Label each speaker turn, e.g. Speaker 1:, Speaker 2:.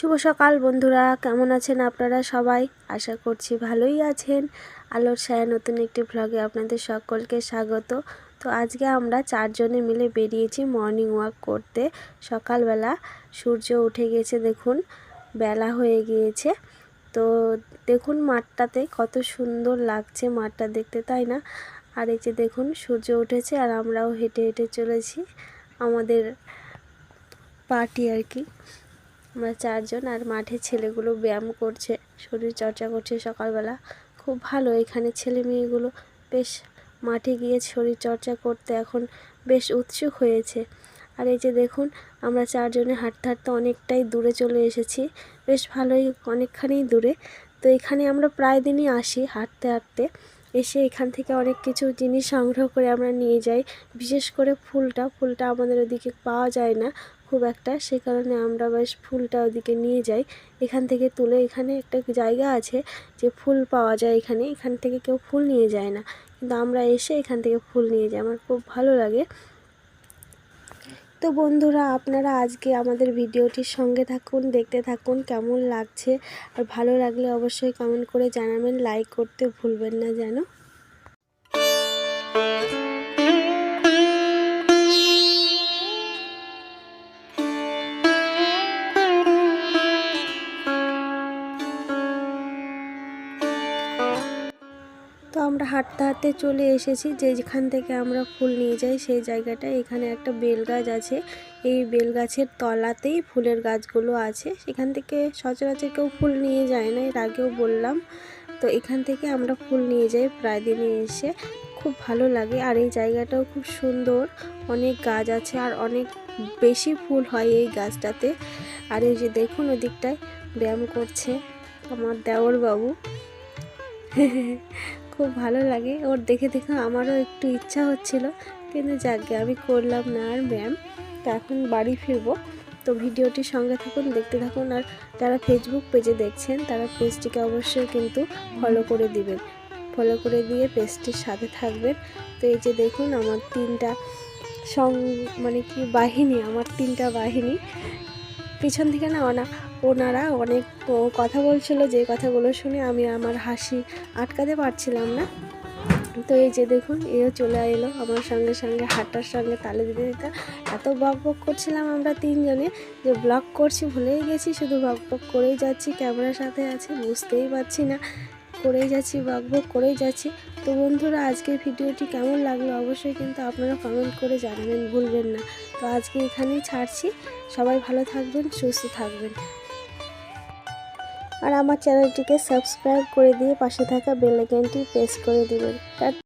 Speaker 1: শুভ সকাল বন্ধুরা, কেমন আছেন আপনারা সবাই? আশা করছি ভালোই আছেন। আলোর ছায়া নতুন একটি ভ্লগে আপনাদের সকলকে স্বাগত। তো আজকে আমরা চারজনে মিলে বেরিয়েছি মর্নিং ওয়াক করতে। সকালবেলা সূর্য উঠে গেছে, দেখুন, বেলা হয়ে গিয়েছে। তো দেখুন মাঠটাতে কত সুন্দর লাগছে মাঠটা দেখতে, তাই না? আর এই যে দেখুন, সূর্য উঠেছে আর আমরাও হেঁটে হেঁটে চলেছি আমাদের পার্টি আর কি। আমরা চারজন আর মাঠে ছেলেগুলো ব্যায়াম করছে, শরীর চর্চা করছে সকালবেলা। খুব ভালো এখানে ছেলে মেয়েগুলো। বেশ, মাঠে গিয়ে শরীর চর্চা করতে এখন বেশ উৎসুক হয়েছে। আর এই যে দেখুন, আমরা চারজনে হাঁটতে হাঁটতে অনেকটাই দূরে চলে এসেছি। বেশ ভালোই অনেকখানি দূরে। তো এখানে আমরা প্রায় দিনই আসি হাঁটতে হাঁটতে। এসে এখান থেকে অনেক কিছু জিনিস সংগ্রহ করে আমরা নিয়ে যাই। বিশেষ করে ফুলটা ফুলটা আমাদের ওদিকে পাওয়া যায় না। খুব একটা, সে কারণে আমরা বেশ ফুলটা ওদিকে নিয়ে যাই। এখান থেকে তুলে এখানে একটা জায়গা আছে যে ফুল পাওয়া যায় এখানে, এখান থেকে কেউ ফুল নিয়ে যায় না। কিন্তু আমরা এসে এখান থেকে ফুল নিয়ে যাই, আমার খুব ভালো লাগে। তো বন্ধুরা, আপনারা আজকে আমাদের ভিডিওটির সঙ্গে থাকুন, দেখতে থাকুন, কেমন লাগছে? আর ভালো লাগলে অবশ্যই কমেন্ট করে জানাবেন, লাইক করতে ভুলবেন না যেন। হাঁটতে হাঁটতে চলে এসেছি, যেখান থেকে আমরা ফুল নিয়ে যাই, সেই জায়গাটা এখানে একটা বেল গাছ আছে। এই বেল গাছের তলাতেই ফুলের গাছগুলো আছে। সেখান থেকে সচরাচর কেউ ফুল নিয়ে যায় না, এর আগেও বললাম। তো এখান থেকে আমরা ফুল নিয়ে যাই প্রায় দিনে এসে। খুব ভালো লাগে। আর এই জায়গাটাও খুব সুন্দর। অনেক গাছ আছে আর অনেক বেশি ফুল হয় এই গাছটাতে। আর এই যে দেখুন ওদিকটায় ব্যায়াম করছে আমার দেওর বাবু খুব ভালো লাগে। ওর দেখে দেখে আমারও একটু ইচ্ছা হচ্ছিল, কিন্তু যাকে আমি করলাম না আর ব্যায়াম। তো এখন বাড়ি ফিরবো। তো ভিডিওটির সঙ্গে থাকুন, দেখতে থাকুন। আর যারা ফেসবুক পেজে দেখছেন, তারা পেজটিকে অবশ্যই কিন্তু ফলো করে দিবেন। ফলো করে দিয়ে পেজটির সাথে থাকবেন। তো এই যে দেখুন, আমার তিনটা সং মানে কি বাহিনী, আমার তিনটা বাহিনী। পিছন থেকে না ওনা ওনারা অনেক কথা বলছিল, যে কথাগুলো শুনে আমি আমার হাসি আটকাতে পারছিলাম না। তো এই যে দেখুন, এও চলে এলো আমার সঙ্গে সঙ্গে, হাঁটার সঙ্গে তালে দিতে দিতে। এত বক বক করছিলাম আমরা তিনজনে যে ব্লগ করছি, ভুলেই গেছি, শুধু বক বক করেই যাচ্ছি, ক্যামেরার সাথে আছে, বুঝতেই পারছি না। করেই যাচ্ছি বক বক করেই যাচ্ছি। তো বন্ধুরা, আজকের ভিডিওটি কেমন লাগল অবশ্যই কিন্তু আপনারা কমেন্ট করে জানাবেন, ভুলবেন না। তো আজকে এখানেই ছাড়ছি। সবাই ভালো থাকবেন, সুস্থ থাকবেন। আর আমার চ্যানেলটিকে সাবস্ক্রাইব করে দিয়ে পাশে থাকা বেলাইকানটি প্রেস করে দিবেন।